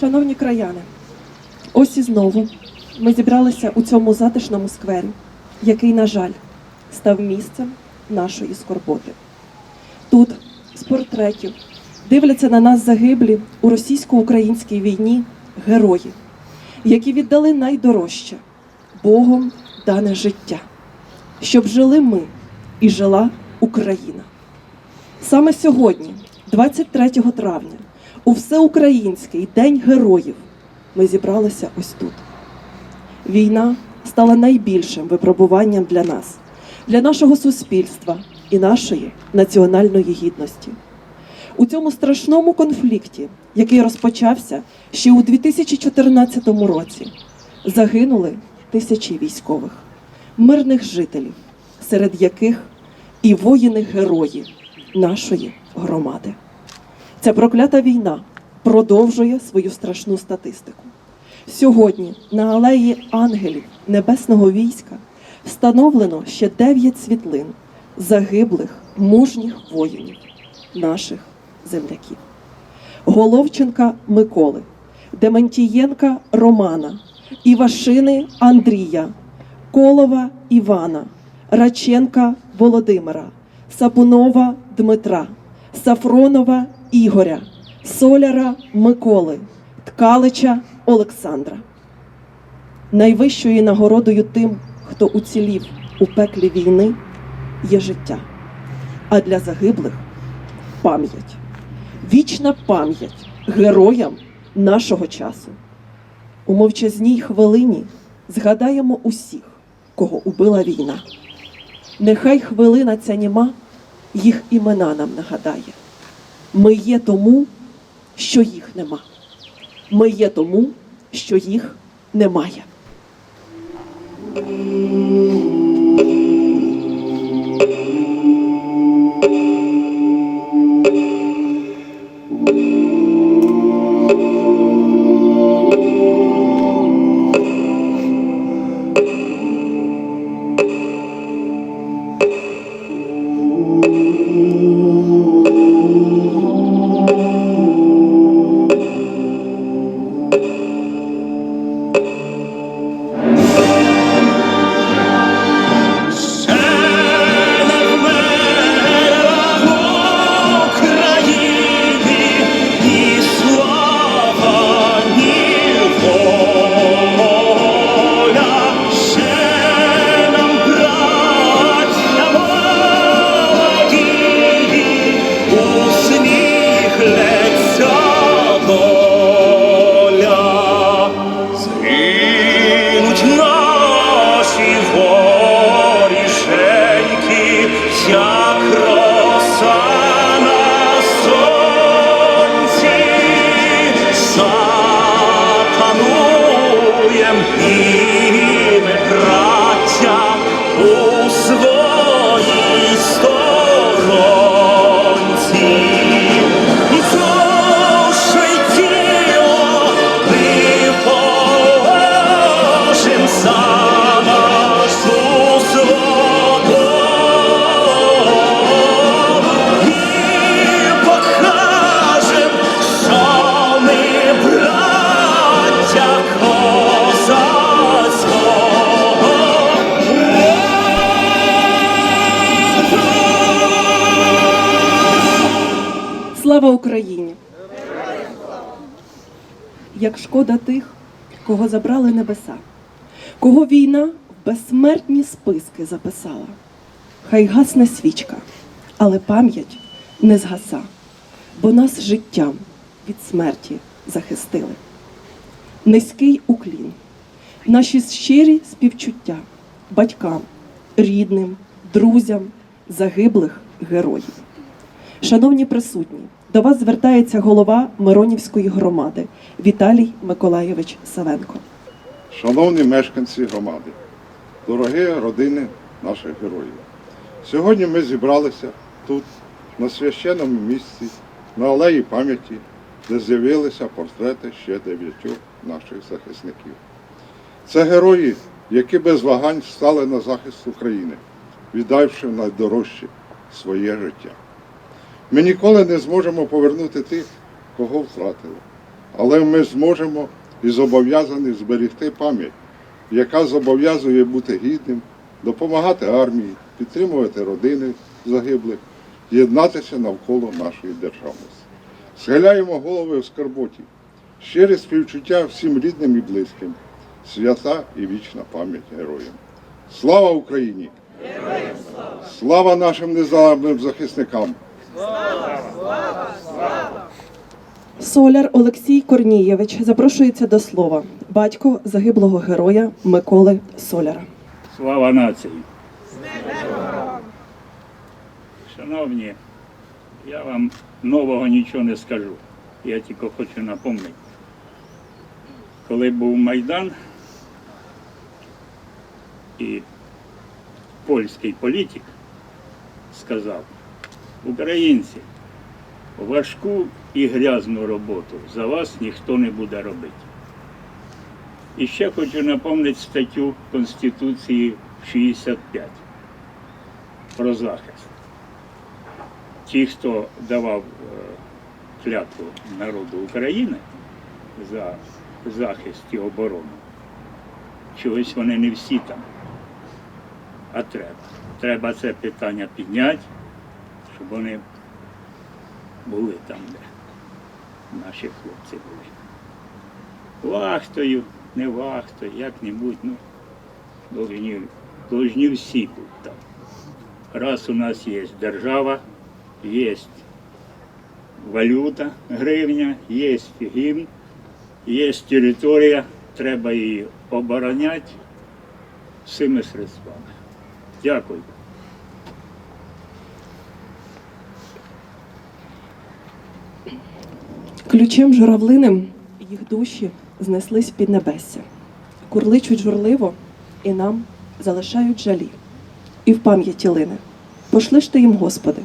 Шановні краяни, ось і знову ми зібралися у цьому затишному сквері, який, на жаль, став місцем нашої скорботи. Тут з портретів дивляться на нас загиблі у російсько-українській війні герої, які віддали найдорожче Богом дане життя, щоб жили ми і жила Україна. Саме сьогодні, 23 травня, у Всеукраїнський День Героїв, ми зібралися ось тут. Війна стала найбільшим випробуванням для нас, для нашого суспільства і нашої національної гідності. У цьому страшному конфлікті, який розпочався ще у 2014 році, загинули тисячі військових, мирних жителів, серед яких і воїни-герої нашої громади. Ця проклята війна продовжує свою страшну статистику. Сьогодні на алеї ангелів Небесного війська встановлено ще дев'ять світлин загиблих мужніх воїнів, наших земляків. Головченка Миколи, Дементієнка Романа, Івашини Андрія, Колова Івана, Раченка Володимира, Сапунова Дмитра, Сафронова Ігоря, Соляра Миколи, Ткалича Олександра. Найвищою нагородою тим, хто уцілів у пеклі війни, є життя, а для загиблих пам'ять. Вічна пам'ять героям нашого часу. У мовчазній хвилині згадаємо усіх, кого убила війна. Нехай хвилина ця німа їх імена нам нагадає. Ми є тому, що їх нема. Ми є тому, що їх немає. Шкода тих, кого забрали небеса, кого війна в безсмертні списки записала. Хай гасне свічка, але пам'ять не згаса, бо нас життям від смерті захистили. Низький уклін, наші щирі співчуття батькам, рідним, друзям, загиблих героїв. Шановні присутні, до вас звертається голова Миронівської громади Віталій Миколаєвич Савенко. Шановні мешканці громади, дорогі родини наших героїв. Сьогодні ми зібралися тут, на священному місці, на алеї пам'яті, де з'явилися портрети ще дев'ятьох наших захисників. Це герої, які без вагань стали на захист України, віддавши найдорожче своє життя. Ми ніколи не зможемо повернути тих, кого втратили. Але ми зможемо і зобов'язані зберегти пам'ять, яка зобов'язує бути гідним, допомагати армії, підтримувати родини загиблих, єднатися навколо нашої державності. Схиляємо голови в скорботі, щире співчуття всім рідним і близьким, свята і вічна пам'ять героям. Слава Україні! Героям слава! Слава нашим незалежним захисникам! Соляр Олексій Корнієвич запрошується до слова. Батько загиблого героя Миколи Соляра. Слава нації! Шановні, я вам нового нічого не скажу. Я тільки хочу напомнити. Коли був Майдан і польський політик сказав, українці, важку і грязну роботу за вас ніхто не буде робити. І ще хочу напомнити статтю Конституції 65 про захист. Ті, хто давав е, клятву народу України за захист і оборону, чогось вони не всі там. А треба. Треба це питання підняти, щоб вони були там, де наші хлопці були вахтою, не вахтою, як-небудь, ну, должні, должні всі бути там. Раз у нас є держава, є валюта, гривня, є гімн, є територія, треба її обороняти всіми средствами. Дякую. Ключем журавлиним їх душі знеслись під небесся. Курличуть журливо і нам залишають жалі. І в пам'яті лине. Пошли ж ти їм, Господи,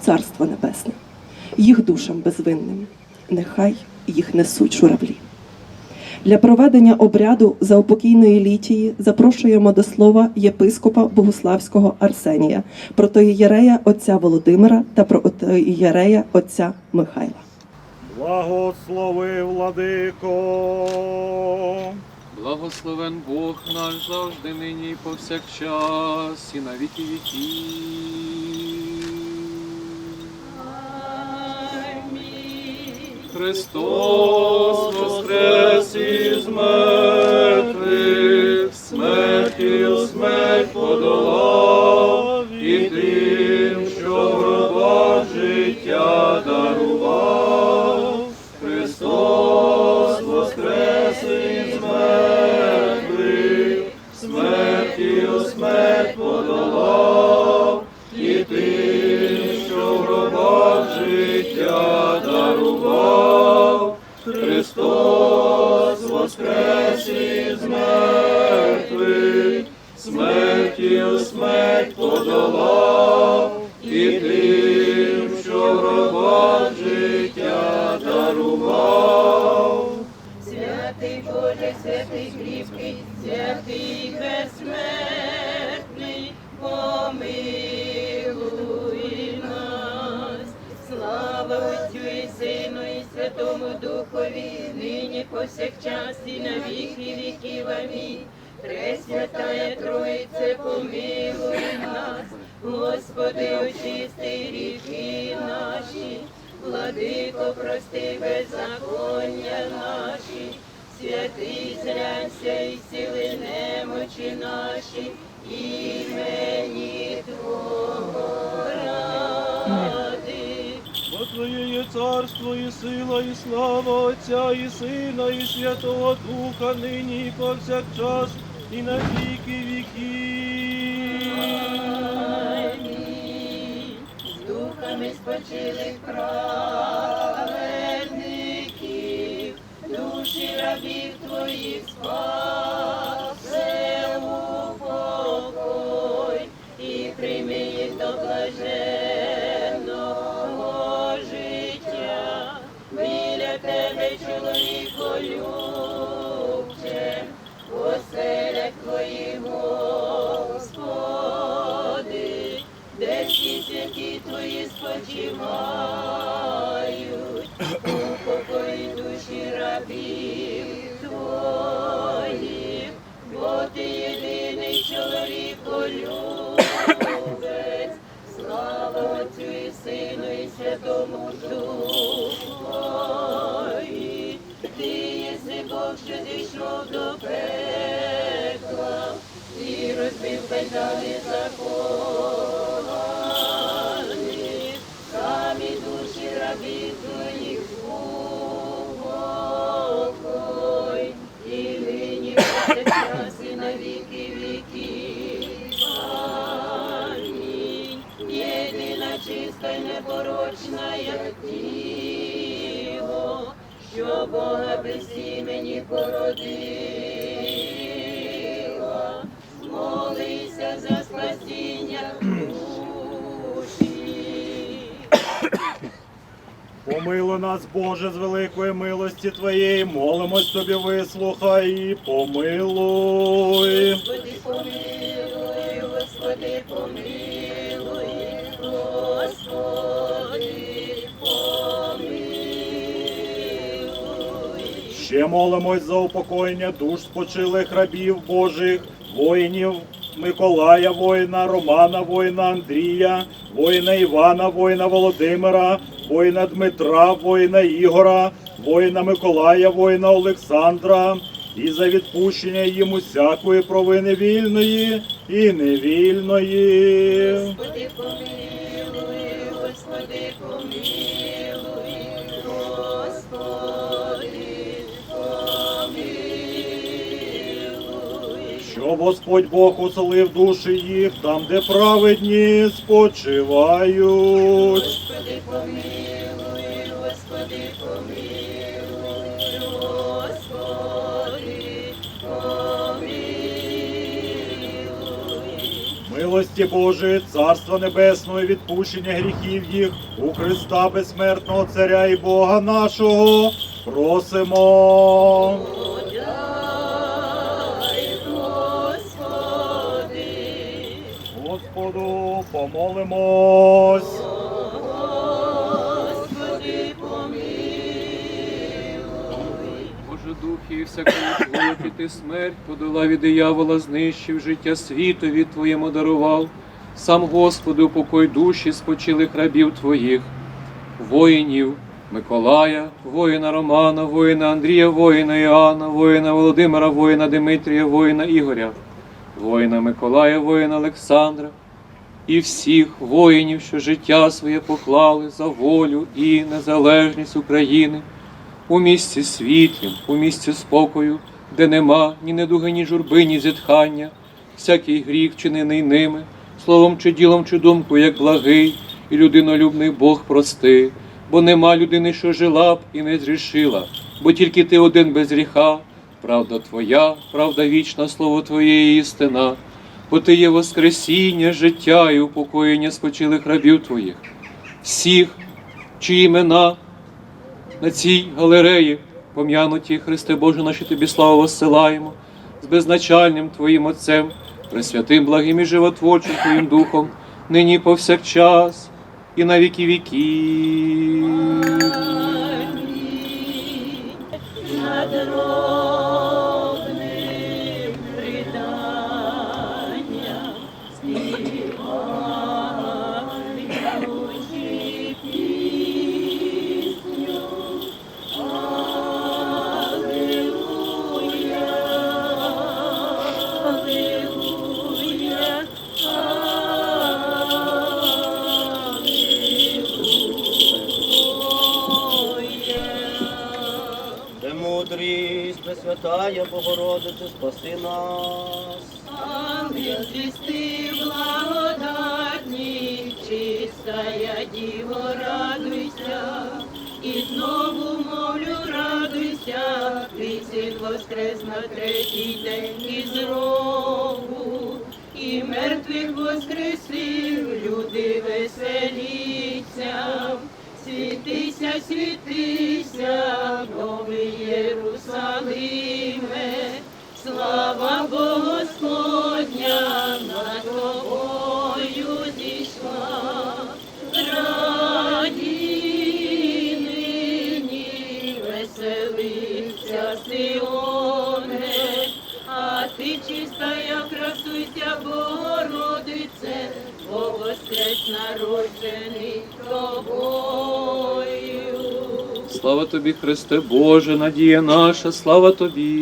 царство небесне, їх душам безвинним, нехай їх несуть журавлі. Для проведення обряду заупокійної літії запрошуємо до слова єпископа Богуславського Арсенія, протоієрея отця Володимира та протоієрея отця Михайла. Благослови, владико. Благословен Бог наш завжди нині і повсякчас, і на віки віків. Христос воскрес із мертвих, смертю смерть подолав, смертю смерть подолав, і тим, що в гробах життя дарував. Христос воскрес із мертвих, смертю смерть подолав, і тим, що в гробах життя дарував. Святий Боже, святий кріпкий, святий повсякчас і на віки віків. Амінь. Пресвятая Троїце, помилуй нас, Господи, очисти ріки наші, Владико, прости беззаконня наші, святий зрянься і царство і сила, і слава Отця, і Сина, і Святого Духа, нині і повсякчас, і на віки віків. З духами спочилих праведників, душі рабів твоїх спасе у покой, і прийми їх до блаженного Боголюбець, слава Отцю і Сину і Святому Духові. Ти єси Бог, що зійшов до пекла, і розбив кайдани закони, породила. Молися за спасіння душі. Помилуй нас, Боже, з великої милості Твоєї, молимось Тобі, вислухай і помилуй. Господи, помилуй, Господи, помилуй, Ще молимось за упокоєння душ спочилих рабів Божих, воїнів Миколая, воїна, Романа, воїна Андрія, воїна Івана, воїна Володимира, воїна Дмитра, воїна Ігора, воїна Миколая, воїна Олександра, і за відпущення їм усякої провини вільної і невільної. Господи, Щоб Господь Бог уселив душі їх там, де праведні спочивають. Господи, помилуй, Господи, помилуй, Господи, помилуй. Милості Божої, Царства Небесного, і відпущення гріхів їх у Христа безсмертного Царя і Бога нашого. Просимо. Помолимось. Господи, помилуй. Боже духи і всякої твої ти смерть подолав і диявола, знищив життя світові Твоєму дарував. Сам Господи, упокой душі спочилих рабів Твоїх, воїнів Миколая, воїна Романа, воїна Андрія, воїна Іоанна, воїна Володимира, воїна Димитрія, воїна Ігоря, воїна Миколая, воїна Олександра і всіх воїнів, що життя своє поклали за волю і незалежність України у місці світлім, у місці спокою, де нема ні недуги, ні журби, ні зітхання, всякий гріх, вчинений ними, словом чи ділом, чи думкою, як благий і людинолюбний Бог прости, бо нема людини, що жила б і не зрішила, бо тільки ти один без гріха, правда Твоя, правда вічна, слово Твоє і істина, бо Ти є Воскресіння, життя і упокоєння спочилих рабів Твоїх, всіх, чиї імена на цій галереї, пом'януті Христе Боже, наші тобі славу воссилаємо, з безначальним Твоїм Отцем, пресвятим, благим і животворчим Твоїм Духом, нині повсякчас, і на віки віків. Пресвятая Богородице, спаси нас. Ангел звести благодатний, чистая Діво, радуйся, і знову мовлю, радуйся, ти син воскрес на третій день із гробу, і мертвих воскресив, люди веселіться. Світися, світися, новий Єрусалиме, слава Господня над тобою зійшла. Раді нині веселиться Сионе, а ти чистая красуйся, Богородице, воскрес народжений тобою. Слава тобі, Христе Боже, надія наша, слава тобі.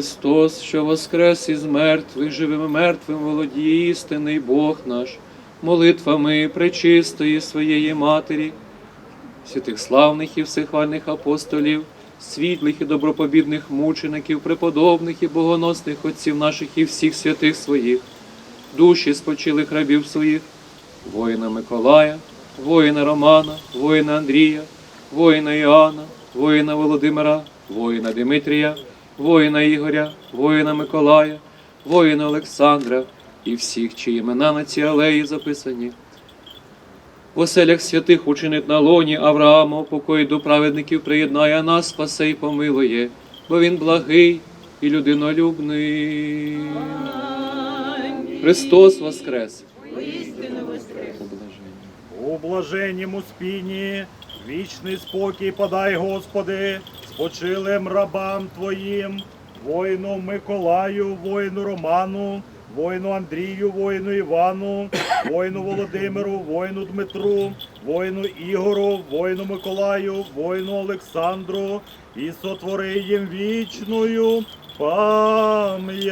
Христос, що воскрес із мертвих, живим і мертвим володіє істинний Бог наш, молитвами пречистої своєї Матері, святих славних і всехвальних апостолів, світлих і добропобідних мучеників, преподобних і богоносних отців наших і всіх святих своїх, душі спочилих рабів своїх, воїна Миколая, воїна Романа, воїна Андрія, воїна Іоанна, воїна Володимира, воїна Димитрія, воїна Ігоря, воїна Миколая, воїна Олександра і всіх, чиї імена на цій алеї записані. В оселях святих учинить на лоні Авраама, покої до праведників приєднає, нас спасе й помилує, бо він благий і людинолюбний. Христос Воскрес! У блаженнім спіні, вічний спокій подай, Господи, спочилим рабам Твоїм, воїну Миколаю, воїну Роману, воїну Андрію, воїну Івану, воїну Володимиру, воїну Дмитру, воїну Ігору, воїну Миколаю, воїну Олександру і сотвори їм вічною пам'ять.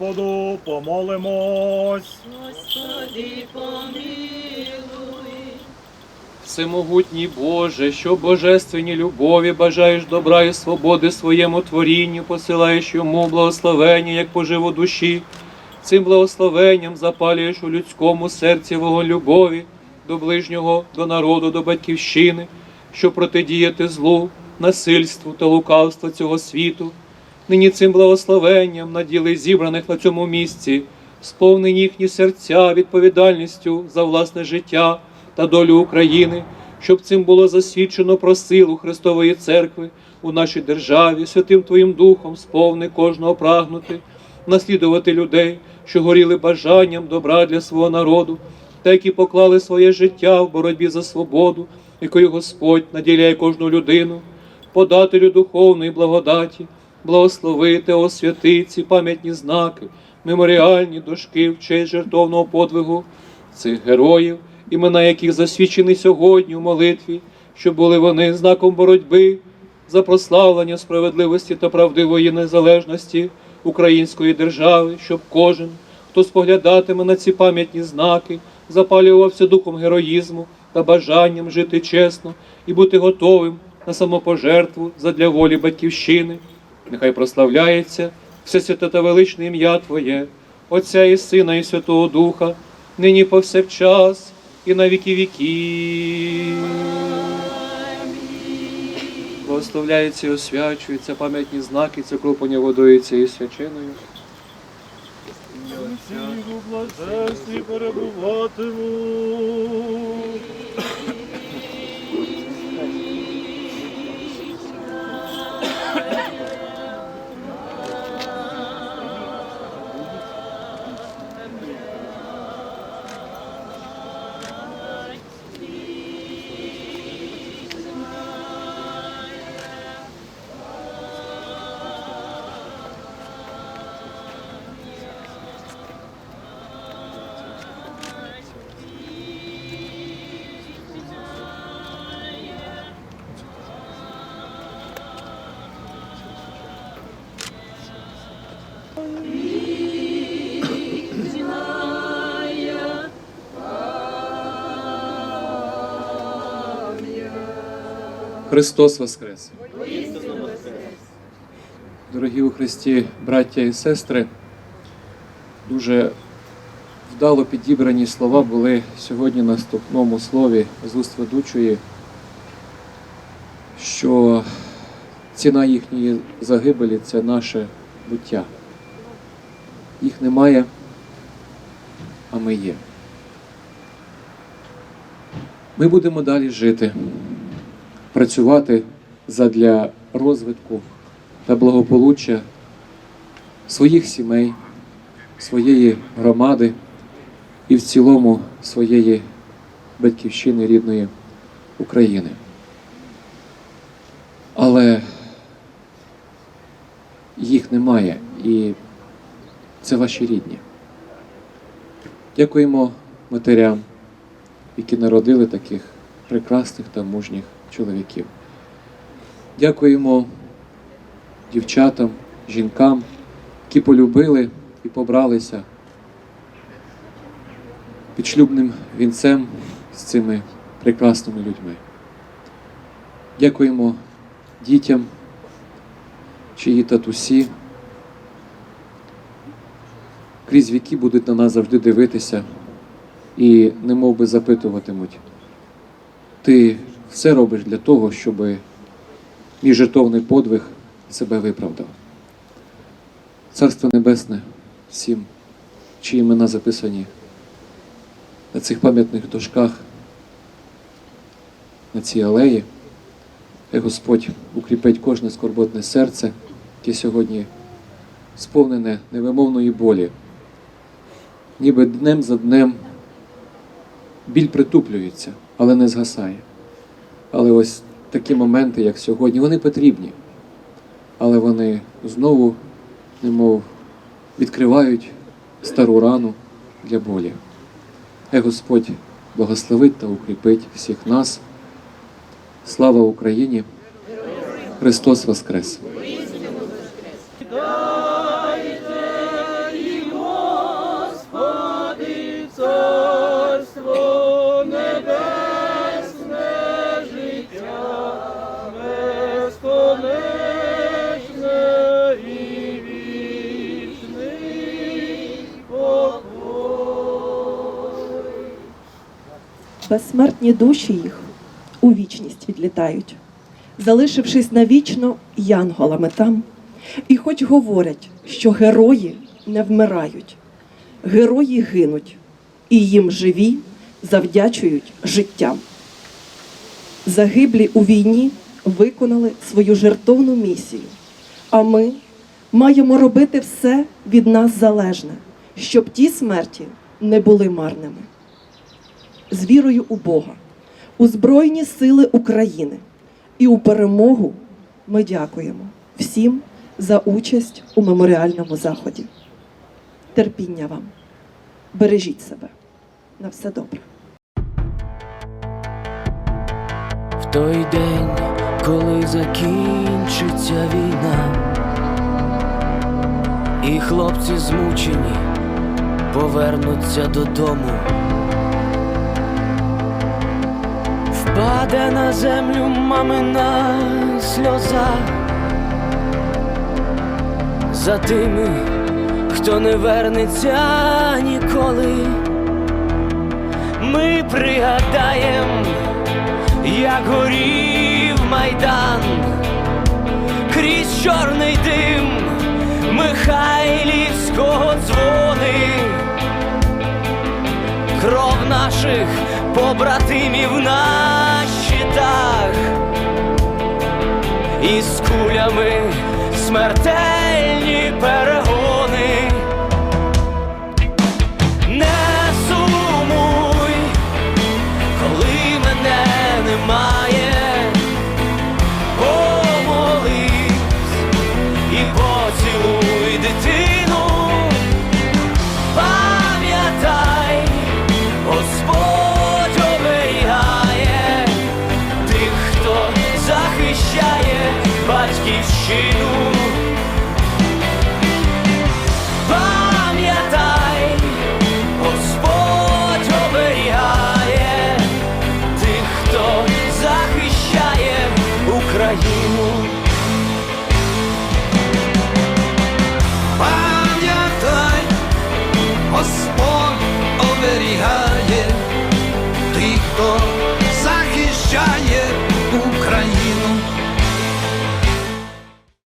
Господу помолимось. Господи, помилуй. Всемогутній Боже, що в божественній любові бажаєш добра і свободи своєму творінню, посилаєш йому благословення, як поживу душі. Цим благословенням запалюєш у людському серці вогонь любові до ближнього, до народу, до батьківщини, щоб протидіяти злу, насильству та лукавству цього світу. Нині цим благословенням наділи зібраних на цьому місці, сповнені їхні серця відповідальністю за власне життя та долю України, щоб цим було засвідчено про силу Христової Церкви у нашій державі, святим Твоїм Духом сповни кожного прагнути, наслідувати людей, що горіли бажанням добра для свого народу, та які поклали своє життя в боротьбі за свободу, якою Господь наділяє кожну людину, подателю духовної благодаті, благословити, освяти ці пам'ятні знаки, меморіальні дошки в честь жертовного подвигу цих героїв, імена яких засвідчені сьогодні у молитві, щоб були вони знаком боротьби за прославлення справедливості та правдивої незалежності української держави, щоб кожен, хто споглядатиме на ці пам'ятні знаки, запалювався духом героїзму та бажанням жити чесно і бути готовим на самопожертву задля волі батьківщини. Нехай прославляється все святе та величне ім'я Твоє, Отця і Сина, і Святого Духа, нині повсякчас і на віки віків. Благословляється і освячується пам'ятні знаки, це кропання водою цією свяченою. Всіх у блаженстві перебуватимуть. Христос Воскрес! Дорогі у Христі, браття і сестри, дуже вдало підібрані слова були сьогодні на наступному слові з уст ведучої, що ціна їхньої загибелі це наше буття. Їх немає, а ми є. Ми будемо далі жити, працювати задля розвитку та благополуччя своїх сімей, своєї громади і в цілому своєї батьківщини рідної України. Але їх немає, і це ваші рідні. Дякуємо матерям, які народили таких прекрасних та мужніх чоловіків. Дякуємо дівчатам, жінкам, які полюбили і побралися під шлюбним вінцем з цими прекрасними людьми. Дякуємо дітям, чиї татусі крізь віки будуть на нас завжди дивитися і немов би запитуватимуть. Ти все робиш для того, щоб мій жертовний подвиг себе виправдав. Царство Небесне всім, чиї імена записані на цих пам'ятних дошках, на цій алеї. Хай Господь укріпить кожне скорботне серце, яке сьогодні сповнене невимовної болі. Ніби днем за днем біль притуплюється, але не згасає. Але ось такі моменти, як сьогодні, вони потрібні. Але вони знову, немов, відкривають стару рану для болі. Хай Господь благословить та укріпить всіх нас. Слава Україні! Христос Воскрес! Безсмертні душі їх у вічність відлітають, залишившись навічно янголами там. І хоч говорять, що герої не вмирають, герої гинуть, і їм живі завдячують життям. Загиблі у війні виконали свою жертовну місію, а ми маємо робити все від нас залежне, щоб ті смерті не були марними з вірою у Бога, у Збройні Сили України і у перемогу ми дякуємо всім за участь у меморіальному заході. Терпіння вам, бережіть себе. На все добре. В той день, коли закінчиться війна, і хлопці змучені повернуться додому. Впаде на землю мамина сльоза. За тими, хто не вернеться ніколи. Ми пригадаємо як горів майдан, крізь чорний дим Михайлівського дзвони, кров наших побратимів на дах із кулями смертельні.